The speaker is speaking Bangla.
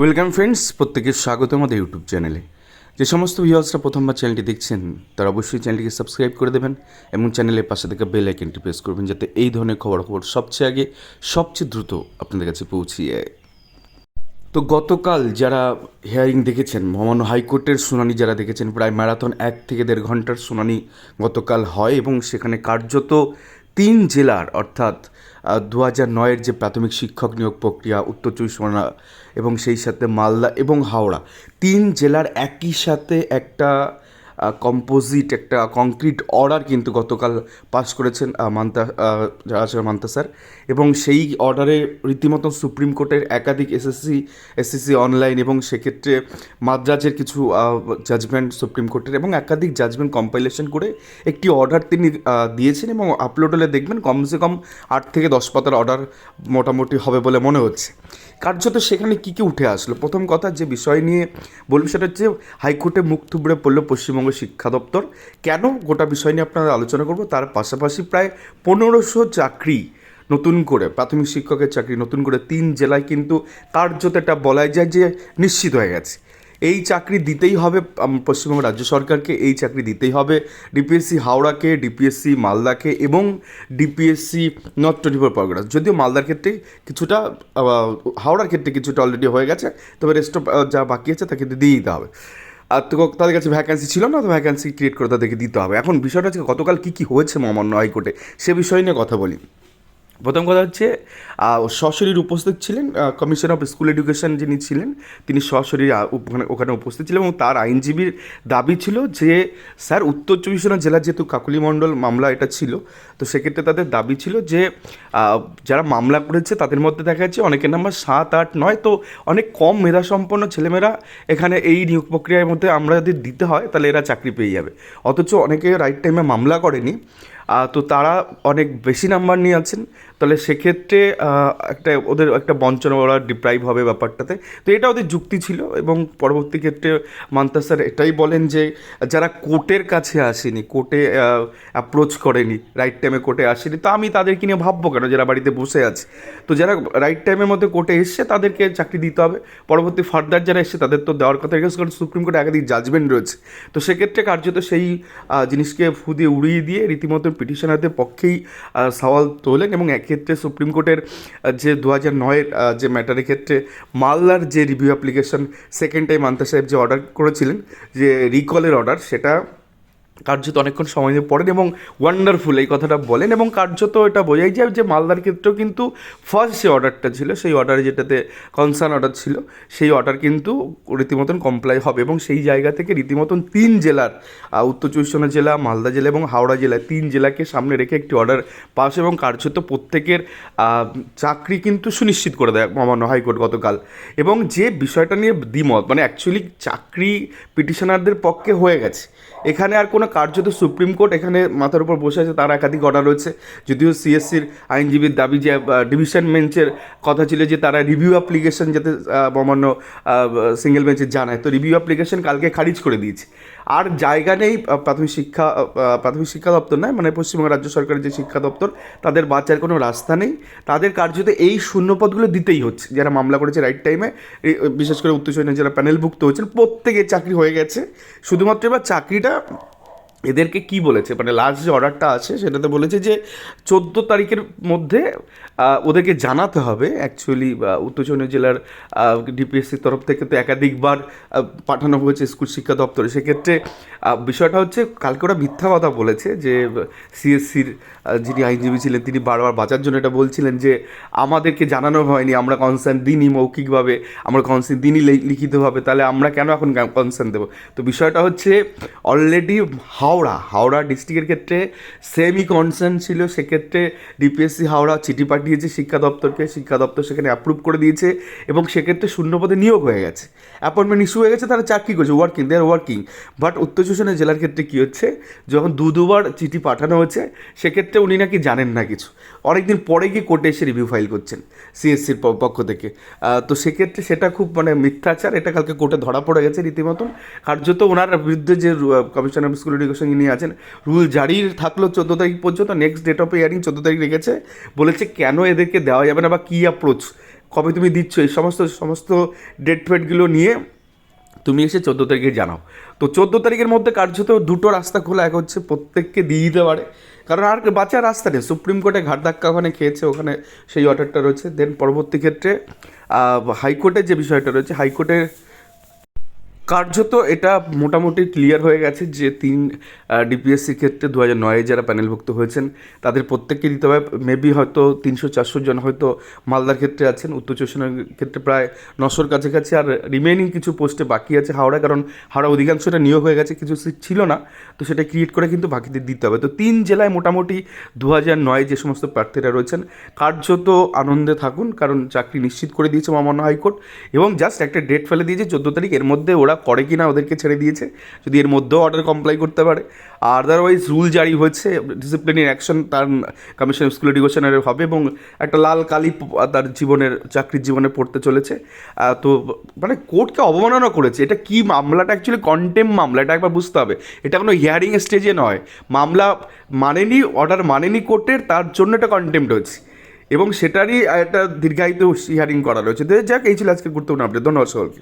ওয়েলকাম ফ্রেন্ডস প্রত্যেকে স্বাগত আমাদের ইউটিউব চ্যানেলে যে সমস্ত ভিউয়ার্সরা প্রথমবার চ্যানেলটি দেখছেন, তারা অবশ্যই চ্যানেলটিকে সাবস্ক্রাইব করে দেবেন এবং চ্যানেলের পাশে থেকে বেল আইকনটি প্রেস করবেন যাতে এই ধরনের খবরাখবর সবচেয়ে আগে, সবচেয়ে দ্রুত আপনাদের কাছে পৌঁছিয়ে যায়। তো গতকাল যারা হিয়ারিং দেখেছেন, মহামান্য হাইকোর্টের শুনানি যারা দেখেছেন, প্রায় ম্যারাথন এক থেকে দেড় ঘণ্টার শুনানি গতকাল হয় এবং সেখানে কার্যত তিন জেলার, অর্থাৎ দু হাজার নয়ের যে প্রাথমিক শিক্ষক নিয়োগ প্রক্রিয়া, উত্তর চব্বিশ পরগনা এবং সেই সাথে মালদা এবং হাওড়া, তিন জেলার একই সাথে একটা কম্পোজিট একটা কংক্রিট অর্ডার কিন্তু গতকাল পাস করেছেন মান্তা আছেন মান্তা স্যার। এবং সেই অর্ডারে রীতিমতো সুপ্রিম কোর্টের একাধিক এসএসসি এসএসসি অনলাইন এবং সেক্ষেত্রে মাদ্রাজের কিছু জাজমেন্ট সুপ্রিম কোর্টের এবং একাধিক জাজমেন্ট কম্পাইলেশন করে একটি অর্ডার তিনি দিয়েছেন এবং আপলোড হলে দেখবেন কমসে কম আট থেকে দশ পাতার অর্ডার মোটামুটি হবে বলে মনে হচ্ছে। কার্যত সেখানে কী কী উঠে আসলো? প্রথম কথা যে বিষয় নিয়ে বলব সেটা হচ্ছে হাইকোর্টে মুখ থুবড়ে পড়ল পশ্চিমবঙ্গ শিক্ষা দপ্তর। কেন গোটা বিষয় নিয়ে আপনারা আলোচনা করব? তার পাশাপাশি প্রায় পনেরোশো চাকরি নতুন করে, প্রাথমিক শিক্ষকের চাকরি নতুন করে তিন জেলায় কিন্তু কার্যত এটা বলাই যায় যে নিশ্চিত হয়ে গেছে। এই চাকরি দিতেই হবে পশ্চিমবঙ্গ রাজ্য সরকারকে এই চাকরি দিতেই হবে। ডিপিএসসি হাওড়াকে, ডিপিএসসি মালদাকে এবং DPSC North twenty four Pargana. যদিও মালদার ক্ষেত্রে কিছুটা হাওড়ার ক্ষেত্রে কিছুটা অলরেডি হয়ে গেছে, তবে রেস্ট যা বাকি আছে তাকে দিয়ে দিতে হবে। আর তো তাদের কাছে ভ্যাকান্সি ছিল না, তো ভ্যাকান্সি ক্রিয়েট করে তাদেরকে দিতে হবে। এখন বিষয়টা হচ্ছে গতকাল কী কী হয়েছে মহামান্য হাইকোর্টে, সে বিষয় নিয়ে কথা বলি। প্রথম কথা হচ্ছে সশরীর উপস্থিত ছিলেন কমিশন অফ স্কুল এডুকেশন যিনি ছিলেন, তিনি সশরীর ওখানে ওখানে উপস্থিত ছিলেন এবং তার আইনজীবীর দাবি ছিল যে, স্যার উত্তর চব্বিশ পরগনা জেলার যেহেতু কাকুলি মণ্ডল মামলা এটা ছিল, তো সেক্ষেত্রে তাদের দাবি ছিল যে যারা মামলা করেছে তাদের মধ্যে দেখা যাচ্ছে অনেকের নাম্বার সাত, আট, নয়, তো অনেক কম মেধাসম্পন্ন ছেলেমেয়েরা এখানে এই নিয়োগ প্রক্রিয়ার মধ্যে আমরা যদি দিতে হয়, তাহলে এরা চাকরি পেয়ে যাবে। অথচ অনেকে রাইট টাইমে মামলা করেনি তো তারা অনেক বেশি নাম্বার নিয়ে আছেন। তাহলে সেক্ষেত্রে একটা ওদের একটা বঞ্চনা, ওরা ডিপ্রাইভ হবে ব্যাপারটাতে। তো এটা ওদের যুক্তি ছিল এবং পরবর্তী ক্ষেত্রে মান্তা স্যার এটাই বলেন যে, যারা কোর্টের কাছে আসেনি, কোর্টে অ্যাপ্রোচ করেনি রাইট টাইমে কোর্টে আসেনি, তা আমি তাদেরকে নিয়ে ভাববো কেন? যারা বাড়িতে বসে আছে। তো যারা রাইট টাইমের মধ্যে কোর্টে এসছে, তাদেরকে চাকরি দিতে হবে। পরবর্তী ফার্দার যারা এসছে, তাদের তো দেওয়ার কথা রেখেছে, কারণ সুপ্রিম কোর্টে একাধিক জাজমেন্ট রয়েছে। তো সেক্ষেত্রে কার্যত সেই জিনিসকে ফু দিয়ে উড়িয়ে দিয়ে রীতিমতো পিটিশনারদের পক্ষেই সওয়াল তোলেন এবং এক্ষেত্রে সুপ্রিম কোর্টের যে দু হাজার নয়ের যে ম্যাটারের ক্ষেত্রে মালদার যে রিভিউ অ্যাপ্লিকেশন, সেকেন্ড টাইম আন্তা সাহেব যে অর্ডার করেছিলেন, যে রিকলের অর্ডার, সেটা কার্যত অনেকক্ষণ সময় নিয়ে পড়েন এবং ওয়ান্ডারফুল এই কথাটা বলেন এবং কার্যত এটা বোঝাই যায় যে মালদার ক্ষেত্রেও কিন্তু ফার্স্ট যে অর্ডারটা ছিল, সেই অর্ডারে যেটাতে কনসার্ন অর্ডার ছিল, সেই অর্ডার কিন্তু রীতিমতন কমপ্লাই হবে এবং সেই জায়গা থেকে রীতিমতন তিন জেলার উত্তর চব্বিশ জেলা, মালদা জেলা এবং হাওড়া জেলা তিন জেলাকে সামনে রেখে একটি অর্ডার পাস এবং কার্যত প্রত্যেকের চাকরি কিন্তু সুনিশ্চিত করে দেয় মহামান্য হাইকোর্ট গতকাল। এবং যে বিষয়টা নিয়ে দ্বিমত মানে অ্যাকচুয়ালি চাকরি পিটিশনারদের পক্ষে হয়ে গেছে, এখানে আর কোনো কার্যত সুপ্রিম কোর্ট এখানে মাথার উপর বসে আছে, তার একাধিক অর্ডার রয়েছে। যদিও সিএসসির আইনজীবীর দাবি যে ডিভিশন বেঞ্চের কথা ছিল যে, তারা রিভিউ অ্যাপ্লিকেশন যাতে মহামান্য সিঙ্গেল বেঞ্চে জানায়। তো রিভিউ অ্যাপ্লিকেশন কালকে খারিজ করে দিয়েছে। আর জায়গা নেই প্রাথমিক শিক্ষা প্রাথমিক শিক্ষা দপ্তর নয় মানে পশ্চিমবঙ্গ রাজ্য সরকারের যে শিক্ষা দপ্তর, তাদের বাঁচার কোনো রাস্তা নেই। তাদের কার্যত এই শূন্যপদগুলো দিতেই হচ্ছে। যারা মামলা করেছে রাইট টাইমে বিশেষ করে উত্তর যারা প্যানেলভুক্ত হয়েছেন, প্রত্যেকের চাকরি হয়ে গেছে। শুধুমাত্র এবার চাকরিটা এদেরকে কি বলেছে? মানে লাস্ট যে অর্ডারটা আছে, সেটাতে বলেছে যে, চোদ্দ তারিখের মধ্যে ওদেরকে জানাতে হবে। অ্যাকচুয়ালি উত্তর চব্বিশ জেলার ডিপিএসসির তরফ থেকে তো একাধিকবার পাঠানো হয়েছে স্কুল শিক্ষা দপ্তরে। সেক্ষেত্রে বিষয়টা হচ্ছে, কালকে ওরা মিথ্যা কথা বলেছে যে সিএসসির যিনি আইনজীবী ছিলেন, তিনি বারবার বাঁচার জন্য এটা বলছিলেন যে, আমাদেরকে জানানো হয়নি, আমরা কনসার্ন দিনই মৌখিকভাবে, আমরা কনসার্ন দিনই লিখিতভাবে, তাহলে আমরা কেন এখন কনসার্ন দেবো? তো বিষয়টা হচ্ছে অলরেডি হাওড়া হাওড়া ডিস্ট্রিক্টের ক্ষেত্রে সেমি কনসার্ন ছিল, সেক্ষেত্রে ডিপিএসসি হাওড়া চিঠি পাঠিয়েছে শিক্ষা দপ্তরকে, শিক্ষা দপ্তর সেখানে অ্যাপ্রুভ করে দিয়েছে এবং সেক্ষেত্রে শূন্যপদে নিয়োগ হয়ে গেছে। অ্যাপয়েন্টমেন্ট ইস্যু হয়ে গেছে, তারা চাকরি করছে ওয়ার্কিং দে আর ওয়ার্কিং বাট উত্তর চব্বিশ জেলার ক্ষেত্রে কী হচ্ছে, যখন দু, দুবার চিঠি পাঠানো হয়েছে, সেক্ষেত্রে উনি নাকি জানেন না কিছু। অনেকদিন পরে গিয়ে কোর্টে এসে রিভিউ ফাইল করছেন সিএসসির পক্ষ থেকে। তো সেক্ষেত্রে সেটা খুব মানে মিথ্যাচার, এটা কালকে কোর্টে ধরা পড়ে গেছে রীতিমতন। কার্যত ওনার বিরুদ্ধে যে কমিশন অফ স্কুল এডুকেশন নিয়ে আছেন। রুল জারি থাকল চোদ্দ তারিখ পর্যন্ত নেক্সট ডেট অফ ইয়ারিং চোদ্দ তারিখ রেখেছে। বলেছে কেন এদেরকে দেওয়া যাবে না বা কী অ্যাপ্রোচ কবে তুমি দিচ্ছ, এই সমস্ত সমস্ত ডেট ফেটগুলো নিয়ে তুমি এসে চোদ্দ তারিখে জানাও। তো চোদ্দ তারিখের মধ্যে কার্যত দুটো রাস্তা খোলা, এক হচ্ছে প্রত্যেককে দিয়ে দিতে পারে, কারণ আর বাঁচার রাস্তা নেই। সুপ্রিম কোর্টে ঘাট ধাক্কা ওখানে খেয়েছে, ওখানে সেই অর্ডারটা রয়েছে। দেন পরবর্তী ক্ষেত্রে হাইকোর্টের যে বিষয়টা রয়েছে, হাইকোর্টের কার্যত এটা মোটামুটি ক্লিয়ার হয়ে গেছে যে তিন ডিপিএসসির ক্ষেত্রে দু হাজার নয়ে যারা প্যানেলভুক্ত হয়েছেন, তাদের প্রত্যেককে দিতে হবে। মেবি হয়তো তিনশো চারশো জন হয়তো মালদার ক্ষেত্রে আছেন, উত্তর পরগনার ক্ষেত্রে প্রায় নশোর কাছাকাছি, আর রিমেইনিং কিছু পোস্টে বাকি আছে হাওড়া, কারণ হাওড়া অধিকাংশটা নিয়োগ হয়ে গেছে, কিছু সিট ছিল না, তো সেটা ক্রিয়েট করে কিন্তু বাকিদের দিতে হবে। তো তিন জেলায় মোটামুটি দু হাজার নয় যে সমস্ত প্রার্থীরা রয়েছেন, কার্যত আনন্দে থাকুন, কারণ চাকরি নিশ্চিত করে দিয়েছে মহামান্য হাইকোর্ট, এবং জাস্ট একটা ডেট ফেলে দিয়েছে, চোদ্দ তারিখ, এর মধ্যে ওরা করে কি না ওদেরকে ছেড়ে দিয়েছে, যদি এর মধ্যেও অর্ডার কমপ্লাই করতে পারে। আদারওয়াইজ রুল জারি হয়েছে ডিসিপ্লিনের অ্যাকশন তার কমিশন স্কুল এডুকেশনের হবে এবং একটা লাল কালি তার জীবনের, চাকরির জীবনে পড়তে চলেছে। তো মানে কোর্টকে অবমাননা করেছে। এটা কি মামলাটা অ্যাকচুয়ালি কন্টেম মামলা? এটা একবার বুঝতে হবে। এটা কোনো হিয়ারিং স্টেজে নয়। মামলা মানেনি অর্ডার মানেনি কোর্টের তার জন্য এটা কন্টেম্ট হয়েছে। এবং সেটারই একটা দীর্ঘায়িত হিয়ারিং করা রয়েছে। যাক, এই ছিল আজকে গুরুত্বপূর্ণ আপডেট ধন্যবাদ সকলকে।